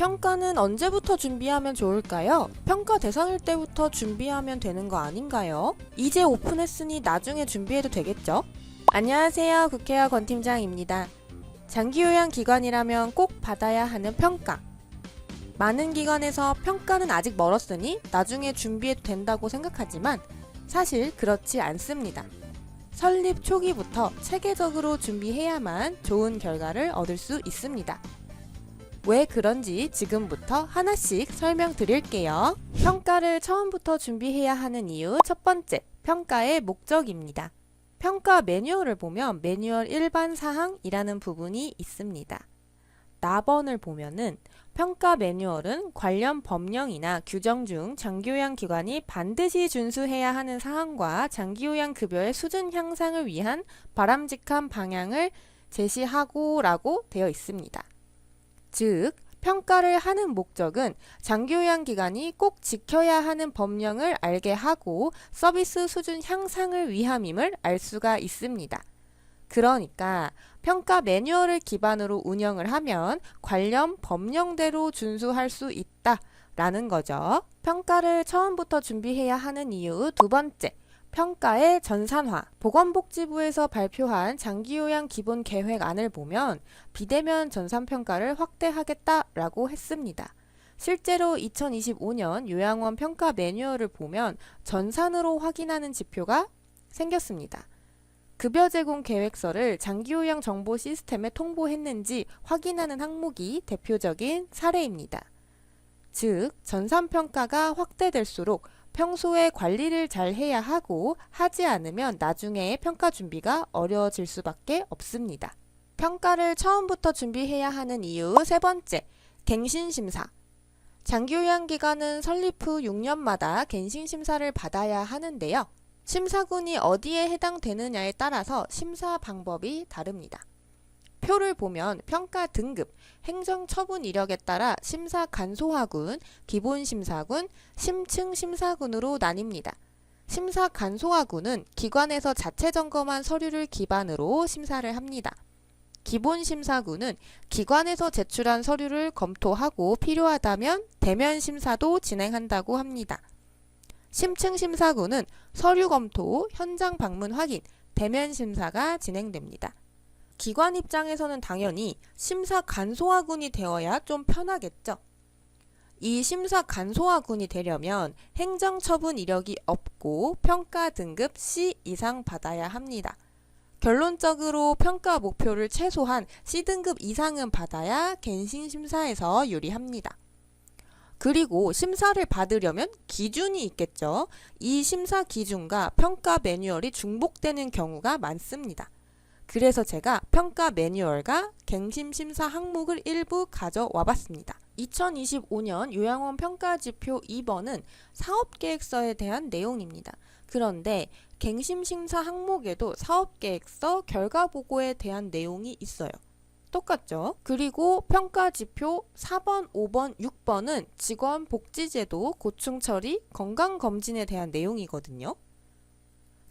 평가는 언제부터 준비하면 좋을까요? 평가 대상일 때부터 준비하면 되는 거 아닌가요? 이제 오픈했으니 나중에 준비해도 되겠죠? 안녕하세요. 국회와 권 팀장입니다. 장기요양 기관이라면 꼭 받아야 하는 평가. 많은 기관에서 평가는 아직 멀었으니 나중에 준비해도 된다고 생각하지만 사실 그렇지 않습니다. 설립 초기부터 체계적으로 준비해야만 좋은 결과를 얻을 수 있습니다. 왜 그런지 지금부터 하나씩 설명드릴게요. 평가를 처음부터 준비해야 하는 이유 첫 번째, 평가의 목적입니다. 평가 매뉴얼을 보면 매뉴얼 일반 사항이라는 부분이 있습니다. 나번을 보면은 평가 매뉴얼은 관련 법령이나 규정 중 장기요양 기관이 반드시 준수해야 하는 사항과 장기요양 급여의 수준 향상을 위한 바람직한 방향을 제시하고라고 되어 있습니다. 즉, 평가를 하는 목적은 장기요양 기관이 꼭 지켜야 하는 법령을 알게 하고 서비스 수준 향상을 위함임을 알 수가 있습니다. 그러니까 평가 매뉴얼을 기반으로 운영을 하면 관련 법령대로 준수할 수 있다 라는 거죠. 평가를 처음부터 준비해야 하는 이유 두 번째. 평가의 전산화. 보건복지부에서 발표한 장기요양 기본 계획안을 보면 비대면 전산평가를 확대하겠다라고 했습니다. 실제로 2025년 요양원 평가 매뉴얼을 보면 전산으로 확인하는 지표가 생겼습니다. 급여 제공 계획서를 장기요양 정보 시스템에 통보했는지 확인하는 항목이 대표적인 사례입니다. 즉, 전산평가가 확대될수록 평소에 관리를 잘 해야 하고 하지 않으면 나중에 평가 준비가 어려워질 수밖에 없습니다. 평가를 처음부터 준비해야 하는 이유 세 번째, 갱신심사. 장기요양기관은 설립 후 6년마다 갱신심사를 받아야 하는데요. 심사군이 어디에 해당되느냐에 따라서 심사 방법이 다릅니다. 표를 보면 평가 등급, 행정 처분 이력에 따라 심사 간소화군, 기본 심사군, 심층 심사군으로 나뉩니다. 심사 간소화군은 기관에서 자체 점검한 서류를 기반으로 심사를 합니다. 기본 심사군은 기관에서 제출한 서류를 검토하고 필요하다면 대면 심사도 진행한다고 합니다. 심층 심사군은 서류 검토, 현장 방문 확인, 대면 심사가 진행됩니다. 기관 입장에서는 당연히 심사 간소화군이 되어야 좀 편하겠죠. 이 심사 간소화군이 되려면 행정처분 이력이 없고 평가 등급 C 이상 받아야 합니다. 결론적으로 평가 목표를 최소한 C등급 이상은 받아야 갱신 심사에서 유리합니다. 그리고 심사를 받으려면 기준이 있겠죠. 이 심사 기준과 평가 매뉴얼이 중복되는 경우가 많습니다. 그래서 제가 평가 매뉴얼과 갱신 심사 항목을 일부 가져와 봤습니다. 2025년 요양원 평가 지표 2번은 사업 계획서에 대한 내용입니다. 그런데 갱신 심사 항목에도 사업 계획서 결과 보고에 대한 내용이 있어요. 똑같죠? 그리고 평가 지표 4번, 5번, 6번은 직원 복지제도, 고충 처리, 건강 검진에 대한 내용이거든요.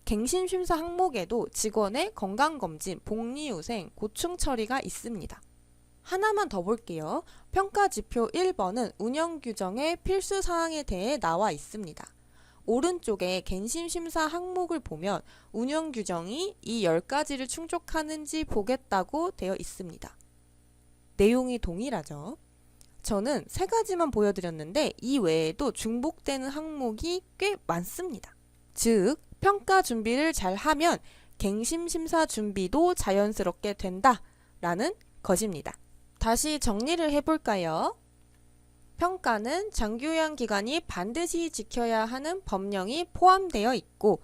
갱신 심사 항목에도 직원의 건강 검진, 복리후생, 고충 처리가 있습니다. 하나만 더 볼게요. 평가 지표 1번은 운영 규정의 필수 사항에 대해 나와 있습니다. 오른쪽에 갱신 심사 항목을 보면 운영 규정이 이 10가지를 충족하는지 보겠다고 되어 있습니다. 내용이 동일하죠. 저는 세 가지만 보여드렸는데 이 외에도 중복되는 항목이 꽤 많습니다. 즉, 평가 준비를 잘 하면 갱신 심사 준비도 자연스럽게 된다라는 것입니다. 다시 정리를 해볼까요? 평가는 장기요양 기관이 반드시 지켜야 하는 법령이 포함되어 있고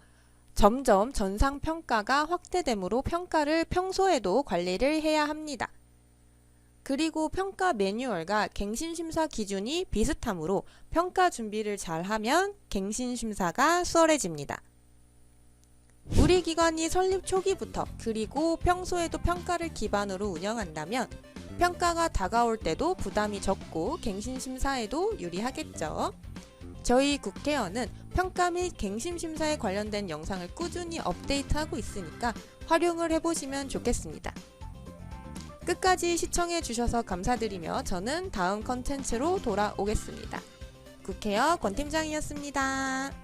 점점 전상 평가가 확대되므로 평가를 평소에도 관리를 해야 합니다. 그리고 평가 매뉴얼과 갱신 심사 기준이 비슷하므로 평가 준비를 잘하면 갱신 심사가 수월해집니다. 우리 기관이 설립 초기부터 그리고 평소에도 평가를 기반으로 운영한다면 평가가 다가올 때도 부담이 적고 갱신 심사에도 유리하겠죠. 저희 국회의원은 평가 및 갱신 심사에 관련된 영상을 꾸준히 업데이트하고 있으니까 활용을 해보시면 좋겠습니다. 끝까지 시청해주셔서 감사드리며 저는 다음 컨텐츠로 돌아오겠습니다. 국회어 권팀장이었습니다.